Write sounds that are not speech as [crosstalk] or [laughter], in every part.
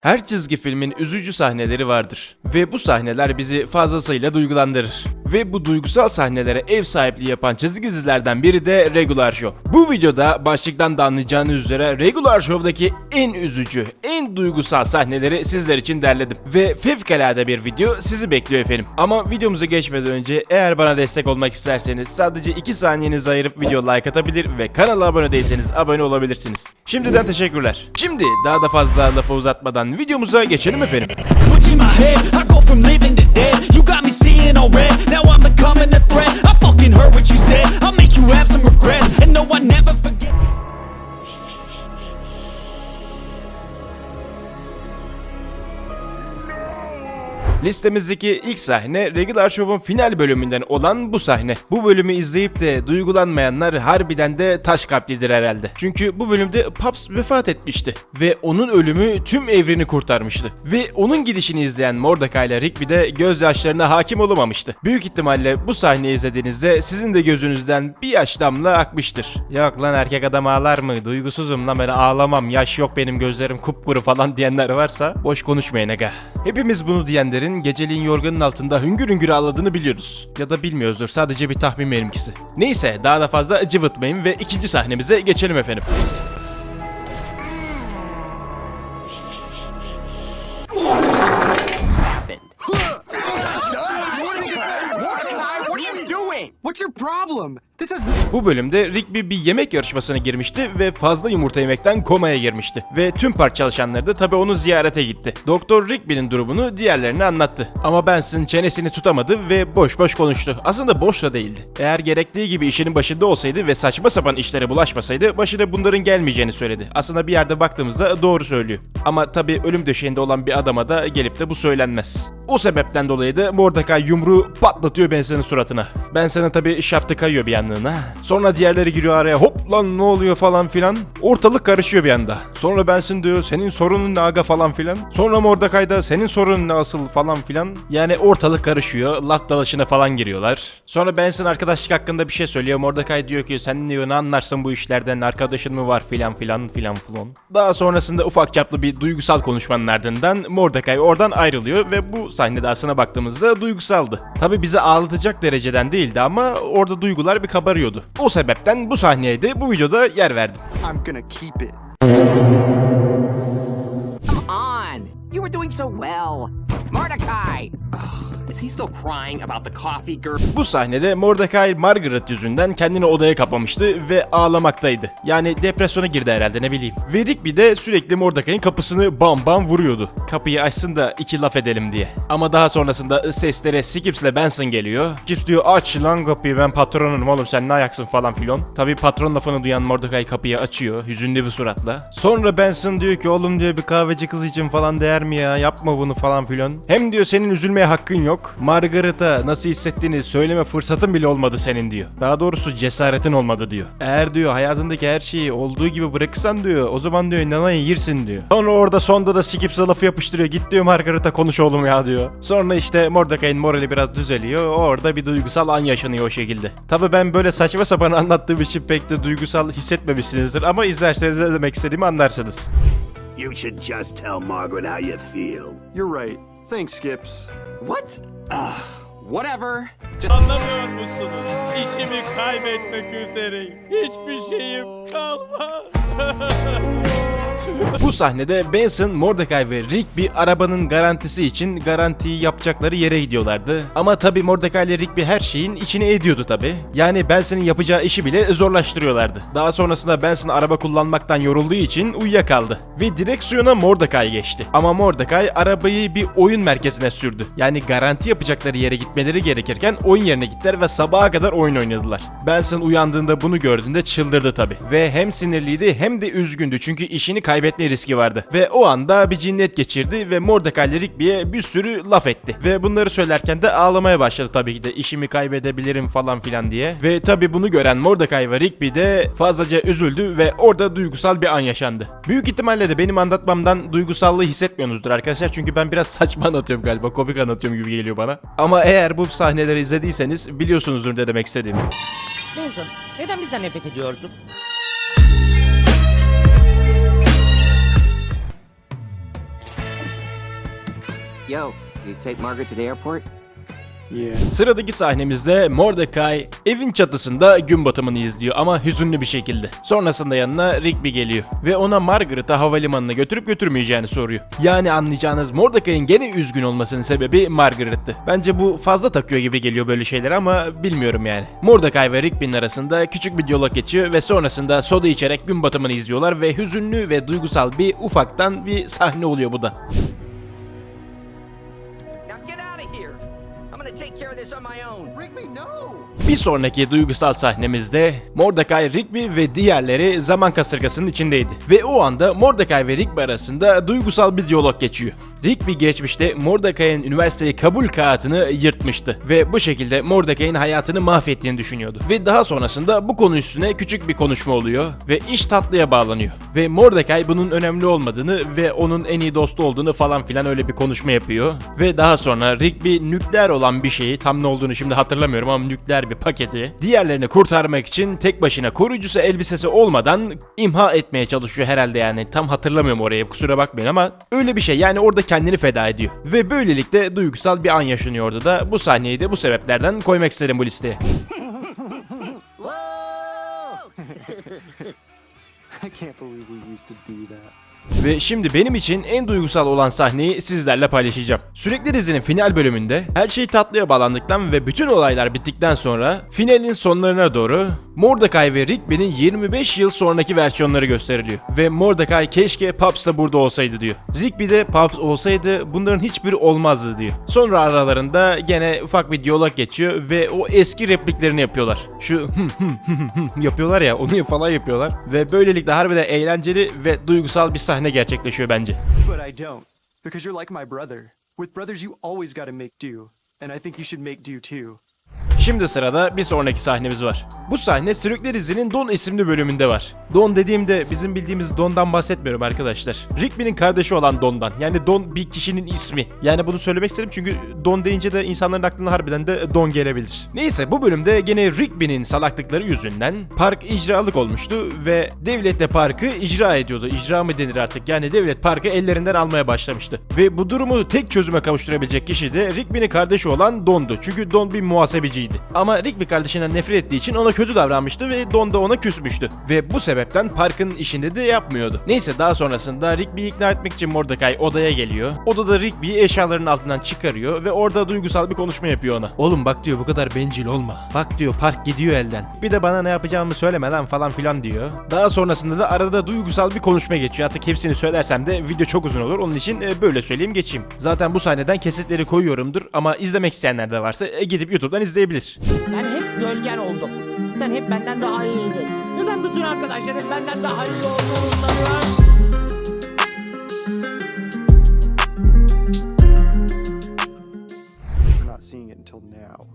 Her çizgi filmin üzücü sahneleri vardır ve bu sahneler bizi fazlasıyla duygulandırır. Ve bu duygusal sahnelere ev sahipliği yapan çizgi dizilerden biri de Regular Show. Bu videoda başlıktan da anlayacağınız üzere Regular Show'daki en üzücü, en duygusal sahneleri sizler için derledim. Ve fevkalade bir video sizi bekliyor efendim. Ama videomuza geçmeden önce eğer bana destek olmak isterseniz sadece 2 saniyenizi ayırıp video like atabilir ve kanala abone değilseniz abone olabilirsiniz. Şimdiden teşekkürler. Şimdi daha da fazla lafı uzatmadan videomuza geçelim efendim. now I'm becoming a threat. I fucking heard what you said. Listemizdeki ilk sahne Regular Show'un final bölümünden olan bu sahne. Bu bölümü izleyip de duygulanmayanlar harbiden de taş kalplidir herhalde. Çünkü bu bölümde Paps vefat etmişti ve onun ölümü tüm evreni kurtarmıştı. Ve onun gidişini izleyen Mordecai ile Rigby de gözyaşlarına hakim olamamıştı. Büyük ihtimalle bu sahneyi izlediğinizde sizin de gözünüzden bir yaş damla akmıştır. Yok lan erkek adam ağlar mı? Duygusuzum lan ben ağlamam. Yaş yok benim gözlerim kupkuru falan diyenler varsa boş konuşmayın aga. Hepimiz bunu diyenlerin geceliğin yorganın altında hüngür hüngür ağladığını biliyoruz. Ya da bilmiyoruzdur sadece bir tahmin benimkisi. Neyse daha da fazla cıvıtmayın ve ikinci sahnemize geçelim efendim. Bu bölümde Rigby bir yemek yarışmasına girmişti ve fazla yumurta yemekten komaya girmişti. Ve tüm park çalışanları da tabi onu ziyarete gitti. Doktor Rigby'nin durumunu diğerlerine anlattı. Ama Benson çenesini tutamadı ve boş boş konuştu. Aslında boş da değildi. Eğer gerektiği gibi işinin başında olsaydı ve saçma sapan işlere bulaşmasaydı başına bunların gelmeyeceğini söyledi. Aslında bir yerde baktığımızda doğru söylüyor. Ama tabi ölüm döşeğinde olan bir adama da gelip de bu söylenmez. O sebepten dolayı da Mordecai yumruğu patlatıyor Benson'ın suratına. Benson'ın tabi şaftı kayıyor bir yanlığına. Sonra diğerleri giriyor araya hop lan ne oluyor falan filan. Ortalık karışıyor bir anda. Sonra Benson diyor senin sorunun ne aga falan filan. Sonra Mordecai da senin sorunun ne asıl falan filan. Yani ortalık karışıyor. Laf dalaşına falan giriyorlar. Sonra Benson arkadaşlık hakkında bir şey söylüyor. Mordecai diyor ki sen diyor ne anlarsın bu işlerden arkadaşın mı var filan filan filan filan. Daha sonrasında ufak çaplı bir duygusal konuşmanın ardından Mordecai oradan ayrılıyor ve bu sahnede aslına baktığımızda duygusaldı. Tabi bizi ağlatacak dereceden değildi ama orada duygular bir kabarıyordu. O sebepten bu sahneye de bu videoda yer verdim. I'm gonna keep it. on. You were doing so well. Mordecai! Is he still crying about the coffee girl? Bu sahnede Mordecai Margaret yüzünden kendini odaya kapamıştı ve ağlamaktaydı. Yani depresyona girdi herhalde ne bileyim. Ve Rigby de sürekli Mordecai'nin kapısını bam bam vuruyordu. Kapıyı açsın da iki laf edelim diye. Ama daha sonrasında seslere Skips ile Benson geliyor. Skips diyor aç lan kapıyı ben patronunum oğlum sen ne ayaksın falan filan. Tabi patron lafını duyan Mordecai kapıyı açıyor hüzünlü bir suratla. Sonra Benson diyor ki oğlum diyor bir kahveci kız için falan değer mi ya yapma bunu falan filan. Hem diyor senin üzülmeye hakkın yok. Margaret'a nasıl hissettiğini söyleme fırsatın bile olmadı senin diyor. Daha doğrusu cesaretin olmadı diyor. Eğer diyor hayatındaki her şeyi olduğu gibi bırakırsan diyor o zaman diyor nanayı yersin diyor. Sonra orada sonda da Skips'e lafı yapıştırıyor. Git diyor Margaret'a konuş oğlum ya diyor. Sonra işte Mordecai'nin morali biraz düzeliyor. Orada bir duygusal an yaşanıyor o şekilde. Tabi ben böyle saçma sapan anlattığım için pek de duygusal hissetmemişsinizdir ama izlerseniz ne demek istediğimi anlarsınız. You should just tell Margaret how you feel. You're right. Thanks, Skips. What? Ugh, whatever. Just Anlamıyor musunuz? İşimi kaybetmek üzereyim. Hiçbir şeyim kalmaz. [laughs] Bu sahnede Benson, Mordecai ve Rigby arabanın garantisi için garantiyi yapacakları yere gidiyorlardı. Ama tabi Mordecai ile Rigby her şeyin içine ediyordu tabi. Yani Benson'ın yapacağı işi bile zorlaştırıyorlardı. Daha sonrasında Benson araba kullanmaktan yorulduğu için uyuyakaldı. Ve direksiyona Mordecai geçti. Ama Mordecai arabayı bir oyun merkezine sürdü. Yani garanti yapacakları yere gitmeleri gerekirken oyun yerine gittiler ve sabaha kadar oyun oynadılar. Benson uyandığında bunu gördüğünde çıldırdı tabi. Ve hem sinirliydi hem de üzgündü çünkü işini kaybetme riski vardı. Ve o anda bir cinnet geçirdi ve Mordecai Rigby'ye bir sürü laf etti. Ve bunları söylerken de ağlamaya başladı tabii ki de işimi kaybedebilirim falan filan diye. Ve tabii bunu gören Mordecai ve Rigby de fazlaca üzüldü ve orada duygusal bir an yaşandı. Büyük ihtimalle de benim anlatmamdan duygusallığı hissetmiyorsunuzdur arkadaşlar çünkü ben biraz [laughs] saçma anlatıyorum galiba komik anlatıyorum gibi geliyor bana. Ama eğer bu sahneleri izlediyseniz biliyorsunuzdur ne demek istediğimi. Benson, neden bizden nefret ediyorsun? Yo, you take Margaret to the airport? Sıradaki sahnemizde Mordecai evin çatısında gün batımını izliyor ama hüzünlü bir şekilde. Sonrasında yanına Rigby geliyor ve ona Margaret'ı havalimanına götürüp götürmeyeceğini soruyor. Yani anlayacağınız Mordecai'nin gene üzgün olmasının sebebi Margaret'tı. Bence bu fazla takıyor gibi geliyor böyle şeyler ama bilmiyorum yani. Mordecai ve Rigby'nin arasında küçük bir diyalog geçiyor ve sonrasında soda içerek gün batımını izliyorlar ve hüzünlü ve duygusal bir ufaktan bir sahne oluyor bu da. Bir sonraki duygusal sahnemizde Mordecai, Rigby ve diğerleri zaman kasırgasının içindeydi. Ve o anda Mordecai ve Rigby arasında duygusal bir diyalog geçiyor. Rigby geçmişte Mordecai'nin üniversiteye kabul kağıtını yırtmıştı ve bu şekilde Mordecai'nin hayatını mahvettiğini düşünüyordu. Ve daha sonrasında bu konu üstüne küçük bir konuşma oluyor ve iş tatlıya bağlanıyor. Ve Mordecai bunun önemli olmadığını ve onun en iyi dostu olduğunu falan filan öyle bir konuşma yapıyor. Ve daha sonra Rigby nükleer olan bir şeyi tam ne olduğunu şimdi hatırlamıyorum ama nükleer bir paketi diğerlerini kurtarmak için tek başına koruyucusu elbisesi olmadan imha etmeye çalışıyor herhalde yani tam hatırlamıyorum orayı kusura bakmayın ama öyle bir şey yani orada kendini feda ediyor. Ve böylelikle duygusal bir an yaşanıyordu da bu sahneyi de bu sebeplerden koymak istedim bu listeye. [laughs] I can't believe we used to do that. Ve şimdi benim için en duygusal olan sahneyi sizlerle paylaşacağım. Sürekli dizinin final bölümünde her şey tatlıya bağlandıktan ve bütün olaylar bittikten sonra finalin sonlarına doğru Mordecai ve Rigby'nin 25 yıl sonraki versiyonları gösteriliyor. Ve Mordecai keşke Paps da burada olsaydı diyor. Rigby de Paps olsaydı bunların hiçbiri olmazdı diyor. Sonra aralarında gene ufak bir diyalog geçiyor ve o eski repliklerini yapıyorlar. Şu [laughs] yapıyorlar ya onu falan yapıyorlar. Ve böylelikle harbiden eğlenceli ve duygusal bir sahne gerçekleşiyor bence. But I don't, because you're like my brother. With brothers, you always gotta make do. And I think you should make do too. Şimdi sırada bir sonraki sahnemiz var. Bu sahne Sürükler dizinin Don isimli bölümünde var. Don dediğimde bizim bildiğimiz Don'dan bahsetmiyorum arkadaşlar. Rigby'nin kardeşi olan Don'dan. Yani Don bir kişinin ismi. Yani bunu söylemek istedim çünkü Don deyince de insanların aklına harbiden de Don gelebilir. Neyse bu bölümde gene Rigby'nin salaklıkları yüzünden park icralık olmuştu ve devlet de parkı icra ediyordu. İcra mı denir artık? Yani devlet parkı ellerinden almaya başlamıştı. Ve bu durumu tek çözüme kavuşturabilecek kişi de Rigby'nin kardeşi olan Don'du. Çünkü Don bir muhasebeciydi. Ama Rigby kardeşinden nefret ettiği için ona kötü davranmıştı ve Don da ona küsmüştü. Ve bu sebepten parkın işinde de yapmıyordu. Neyse daha sonrasında Rigby'yi ikna etmek için Mordecai odaya geliyor. Odada Rigby'yi eşyalarının altından çıkarıyor ve orada duygusal bir konuşma yapıyor ona. Oğlum bak diyor bu kadar bencil olma. Bak diyor park gidiyor elden. Bir de bana ne yapacağımı söyleme lan falan filan diyor. Daha sonrasında da arada duygusal bir konuşma geçiyor. Artık hepsini söylersem de video çok uzun olur. Onun için e, böyle söyleyeyim geçeyim. Zaten bu sahneden kesitleri koyuyorumdur ama izlemek isteyenler de varsa e, gidip YouTube'dan izleyebilir. Ben hep gölgen oldum. Sen hep benden daha iyiydin. Neden bütün arkadaşlarım benden daha iyi olduğunu sanıyor? We're not seeing it until now.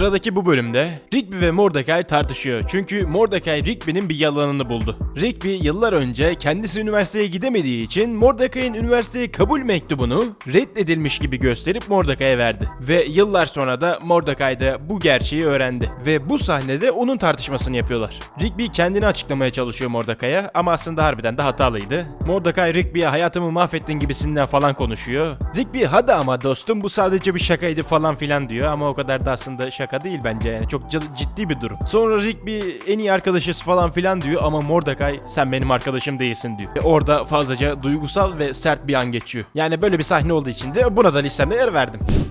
Sıradaki bu bölümde Rigby ve Mordecai tartışıyor. Çünkü Mordecai Rigby'nin bir yalanını buldu. Rigby yıllar önce kendisi üniversiteye gidemediği için Mordecai'nin üniversiteye kabul mektubunu reddedilmiş gibi gösterip Mordecai'ye verdi. Ve yıllar sonra da Mordecai de bu gerçeği öğrendi. Ve bu sahnede onun tartışmasını yapıyorlar. Rigby kendini açıklamaya çalışıyor Mordecai'ye ama aslında harbiden de hatalıydı. Mordecai Rigby'ye hayatımı mahvettin gibisinden falan konuşuyor. Rigby hadi ama dostum bu sadece bir şakaydı falan filan diyor ama o kadar da aslında şaka değil bence yani çok ciddi bir durum. Sonra Rigby en iyi arkadaşız falan filan diyor ama Mordecai sen benim arkadaşım değilsin diyor. Ve orada fazlaca duygusal ve sert bir an geçiyor. Yani böyle bir sahne olduğu için de buna da listemde yer verdim. [laughs]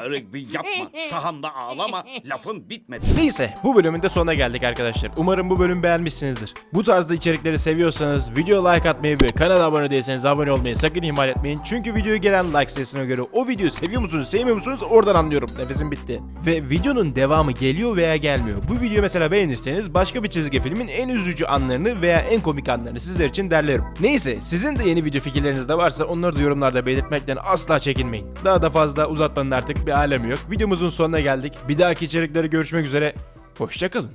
Ağrı bir yapma. Sahanda ağlama. Lafın bitmedi. Neyse bu bölümün de sonuna geldik arkadaşlar. Umarım bu bölümü beğenmişsinizdir. Bu tarzda içerikleri seviyorsanız video like atmayı ve kanala abone değilseniz abone olmayı sakın ihmal etmeyin. Çünkü videoya gelen like sayısına göre o videoyu seviyor musunuz sevmiyor musunuz oradan anlıyorum. Nefesim bitti. Ve videonun devamı geliyor veya gelmiyor. Bu videoyu mesela beğenirseniz başka bir çizgi filmin en üzücü anlarını veya en komik anlarını sizler için derlerim. Neyse sizin de yeni video fikirleriniz de varsa onları da yorumlarda belirtmekten asla çekinmeyin. Daha da fazla uzatmanın artık bir alemi yok. Videomuzun sonuna geldik. Bir dahaki içeriklere görüşmek üzere. Hoşçakalın.